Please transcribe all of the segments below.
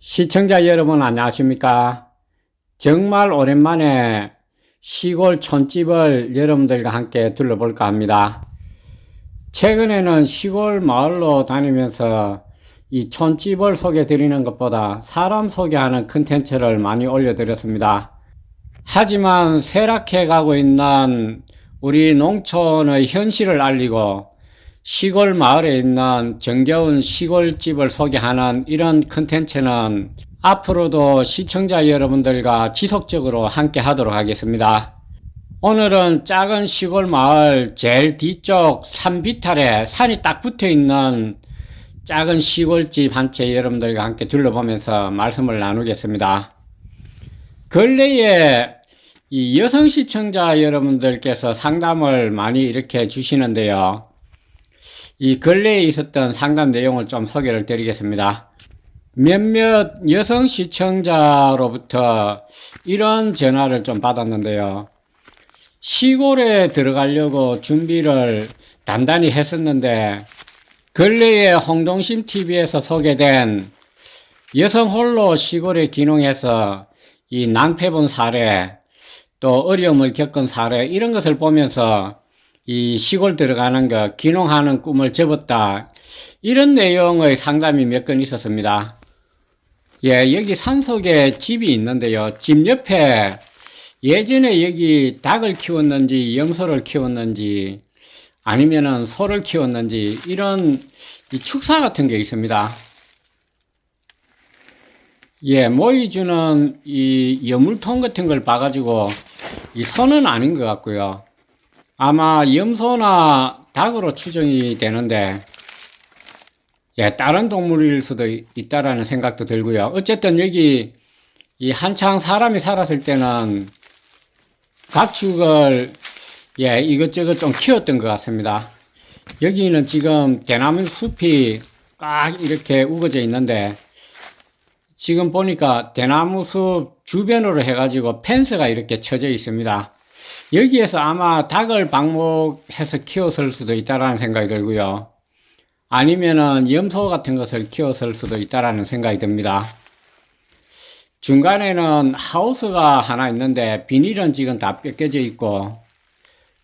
시청자 여러분 안녕하십니까? 정말 오랜만에 시골 촌집을 여러분들과 함께 둘러볼까 합니다. 최근에는 시골 마을로 다니면서 이 촌집을 소개 드리는 것보다 사람 소개하는 컨텐츠를 많이 올려드렸습니다. 하지만 쇠락해 가고 있는 우리 농촌의 현실을 알리고 시골 마을에 있는 정겨운 시골집을 소개하는 이런 컨텐츠는 앞으로도 시청자 여러분들과 지속적으로 함께 하도록 하겠습니다. 오늘은 작은 시골 마을 제일 뒤쪽 산 비탈에 산이 딱 붙어 있는 작은 시골집 한 채 여러분들과 함께 둘러보면서 말씀을 나누겠습니다. 근래에 이 여성 시청자 여러분들께서 상담을 많이 이렇게 주시는데요. 이 근래에 있었던 상담 내용을 좀 소개를 드리겠습니다. 몇몇 여성 시청자로부터 이런 전화를 좀 받았는데요. 시골에 들어가려고 준비를 단단히 했었는데 근래에 홍동심 TV에서 소개된 여성 홀로 시골에 귀농해서 이 낭패 본 사례 또 어려움을 겪은 사례 이런 것을 보면서 이 시골 들어가는 거 귀농하는 꿈을 접었다 이런 내용의 상담이 몇 건 있었습니다. 예, 여기 산속에 집이 있는데요. 집 옆에 예전에 여기 닭을 키웠는지 염소를 키웠는지 아니면은 소를 키웠는지 이런 이 축사 같은 게 있습니다. 예, 모이주는 이 여물통 같은 걸 봐가지고 이 소는 아닌 것 같고요. 아마 염소나 닭으로 추정이 되는데 예, 다른 동물일 수도 있다라는 생각도 들고요. 어쨌든 여기 이 한창 사람이 살았을 때는 가축을 예, 이것저것 좀 키웠던 것 같습니다. 여기는 지금 대나무 숲이 꽉 이렇게 우거져 있는데 지금 보니까 대나무 숲 주변으로 해가지고 펜스가 이렇게 쳐져 있습니다. 여기에서 아마 닭을 방목해서 키웠을 수도 있다라는 생각이 들고요. 아니면은 염소 같은 것을 키웠을 수도 있다라는 생각이 듭니다. 중간에는 하우스가 하나 있는데 비닐은 지금 다 뺏겨져 있고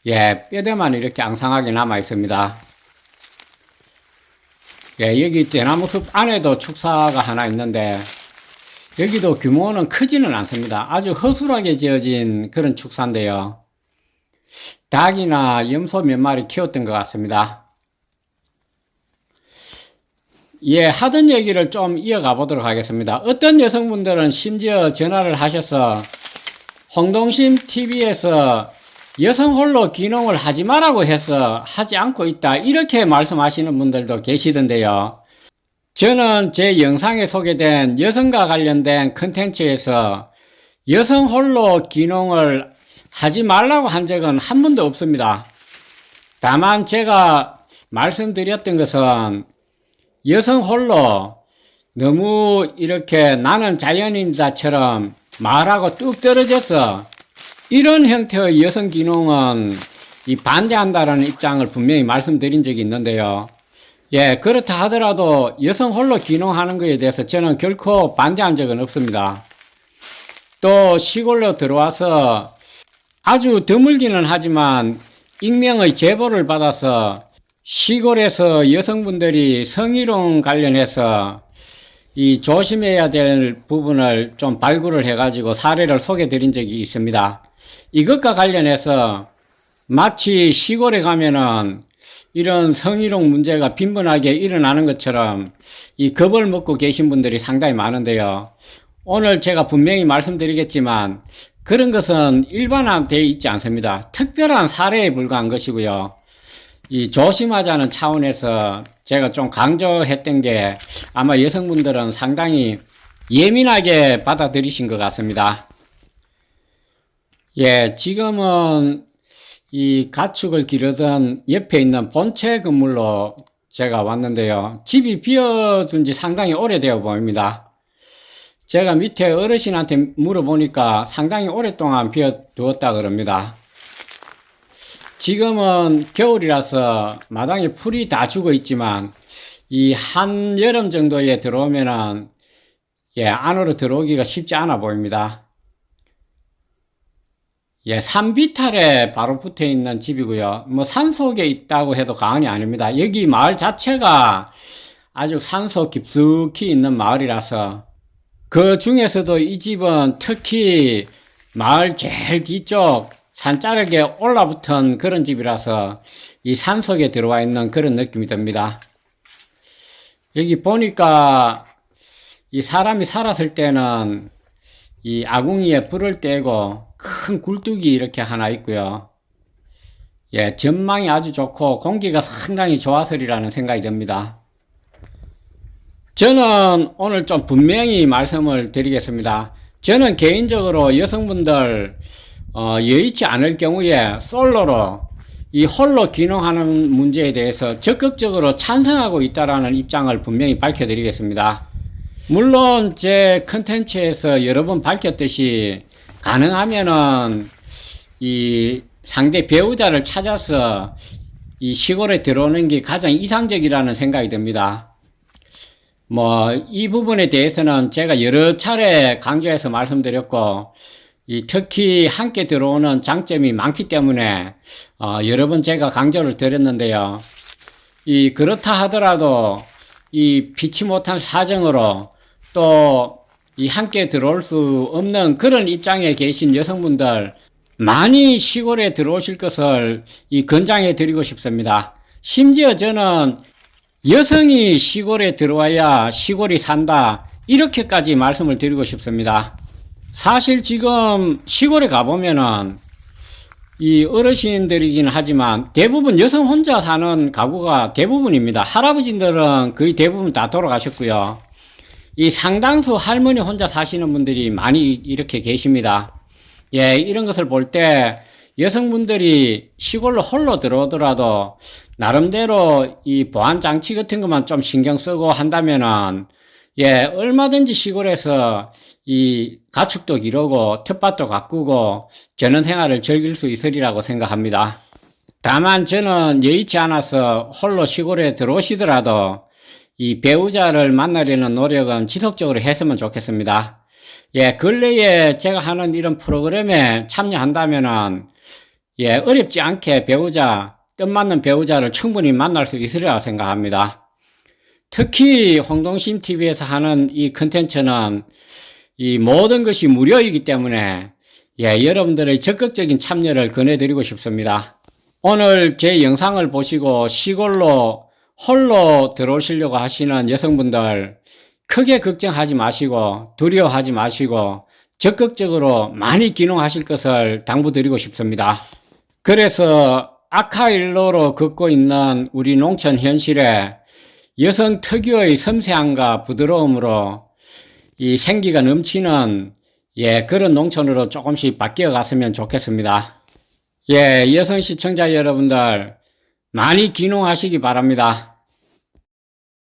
예, 뼈대만 이렇게 앙상하게 남아 있습니다. 예, 여기 대나무 숲 안에도 축사가 하나 있는데 여기도 규모는 크지는 않습니다. 아주 허술하게 지어진 그런 축사인데요. 닭이나 염소 몇 마리 키웠던 것 같습니다. 예, 하던 얘기를 좀 이어가 보도록 하겠습니다. 어떤 여성분들은 심지어 전화를 하셔서 홍동심 TV에서 여성 홀로 귀농을 하지 말라고 해서 하지 않고 있다. 이렇게 말씀하시는 분들도 계시던데요. 저는 제 영상에 소개된 여성과 관련된 컨텐츠에서 여성 홀로 귀농을 하지 말라고 한 적은 한 번도 없습니다. 다만 제가 말씀드렸던 것은 여성 홀로 너무 이렇게 나는 자연인자처럼 말하고 뚝 떨어져서 이런 형태의 여성 기능은 이 반대한다라는 입장을 분명히 말씀드린 적이 있는데요. 예, 그렇다 하더라도 여성 홀로 기능하는 것에 대해서 저는 결코 반대한 적은 없습니다. 또 시골로 들어와서 아주 드물기는 하지만 익명의 제보를 받아서 시골에서 여성분들이 성희롱 관련해서 이 조심해야 될 부분을 좀 발굴을 해가지고 사례를 소개 드린 적이 있습니다. 이것과 관련해서 마치 시골에 가면은 이런 성희롱 문제가 빈번하게 일어나는 것처럼 이 겁을 먹고 계신 분들이 상당히 많은데요. 오늘 제가 분명히 말씀드리겠지만 그런 것은 일반화되어 있지 않습니다. 특별한 사례에 불과한 것이고요. 이 조심하자는 차원에서 제가 좀 강조했던 게 아마 여성분들은 상당히 예민하게 받아들이신 것 같습니다. 예, 지금은 이 가축을 기르던 옆에 있는 본체 건물로 제가 왔는데요. 집이 비어둔 지 상당히 오래되어 보입니다. 제가 밑에 어르신한테 물어보니까 상당히 오랫동안 비어두었다 그럽니다. 지금은 겨울이라서 마당에 풀이 다 죽어 있지만 이 한여름 정도에 들어오면은 예, 안으로 들어오기가 쉽지 않아 보입니다. 예, 산비탈에 바로 붙어 있는 집이고요. 뭐 산속에 있다고 해도 과언이 아닙니다. 여기 마을 자체가 아주 산속 깊숙이 있는 마을이라서 그 중에서도 이 집은 특히 마을 제일 뒤쪽 산자락에 올라붙은 그런 집이라서 이 산속에 들어와 있는 그런 느낌이 듭니다. 여기 보니까 이 사람이 살았을 때는 이 아궁이에 불을 떼고 큰 굴뚝이 이렇게 하나 있고요. 예, 전망이 아주 좋고 공기가 상당히 좋아서리라는 생각이 듭니다. 저는 오늘 좀 분명히 말씀을 드리겠습니다. 저는 개인적으로 여성분들 어, 여의치 않을 경우에 솔로로 이 홀로 기능하는 문제에 대해서 적극적으로 찬성하고 있다라는 입장을 분명히 밝혀드리겠습니다. 물론 제 컨텐츠에서 여러 번 밝혔듯이 가능하면은 이 상대 배우자를 찾아서 이 시골에 들어오는 게 가장 이상적이라는 생각이 듭니다. 뭐, 이 부분에 대해서는 제가 여러 차례 강조해서 말씀드렸고, 이 특히 함께 들어오는 장점이 많기 때문에, 어, 여러 번 제가 강조를 드렸는데요. 이, 그렇다 하더라도, 이 피치 못한 사정으로 또, 이 함께 들어올 수 없는 그런 입장에 계신 여성분들, 많이 시골에 들어오실 것을 이 권장해 드리고 싶습니다. 심지어 저는 여성이 시골에 들어와야 시골이 산다. 이렇게까지 말씀을 드리고 싶습니다. 사실 지금 시골에 가보면은 이 어르신들이긴 하지만 대부분 여성 혼자 사는 가구가 대부분입니다. 할아버지들은 거의 대부분 다 돌아가셨고요. 이 상당수 할머니 혼자 사시는 분들이 많이 이렇게 계십니다. 예, 이런 것을 볼 때 여성분들이 시골로 홀로 들어오더라도 나름대로 이 보안 장치 같은 것만 좀 신경 쓰고 한다면은 예, 얼마든지 시골에서 이 가축도 기르고 텃밭도 가꾸고 전원 생활을 즐길 수 있으리라고 생각합니다. 다만 저는 여의치 않아서 홀로 시골에 들어오시더라도 이 배우자를 만나려는 노력은 지속적으로 했으면 좋겠습니다. 예, 근래에 제가 하는 이런 프로그램에 참여한다면은 예, 어렵지 않게 배우자, 뜻맞는 배우자를 충분히 만날 수 있으리라 생각합니다. 특히 홍동심 TV에서 하는 이 컨텐츠는 이 모든 것이 무료이기 때문에 예, 여러분들의 적극적인 참여를 권해드리고 싶습니다. 오늘 제 영상을 보시고 시골로 홀로 들어오시려고 하시는 여성분들 크게 걱정하지 마시고 두려워하지 마시고 적극적으로 많이 기능하실 것을 당부드리고 싶습니다. 그래서 아카일로로 걷고 있는 우리 농촌 현실에 여성 특유의 섬세함과 부드러움으로 이 생기가 넘치는 예, 그런 농촌으로 조금씩 바뀌어 갔으면 좋겠습니다. 예, 여성 시청자 여러분들 많이 기능하시기 바랍니다.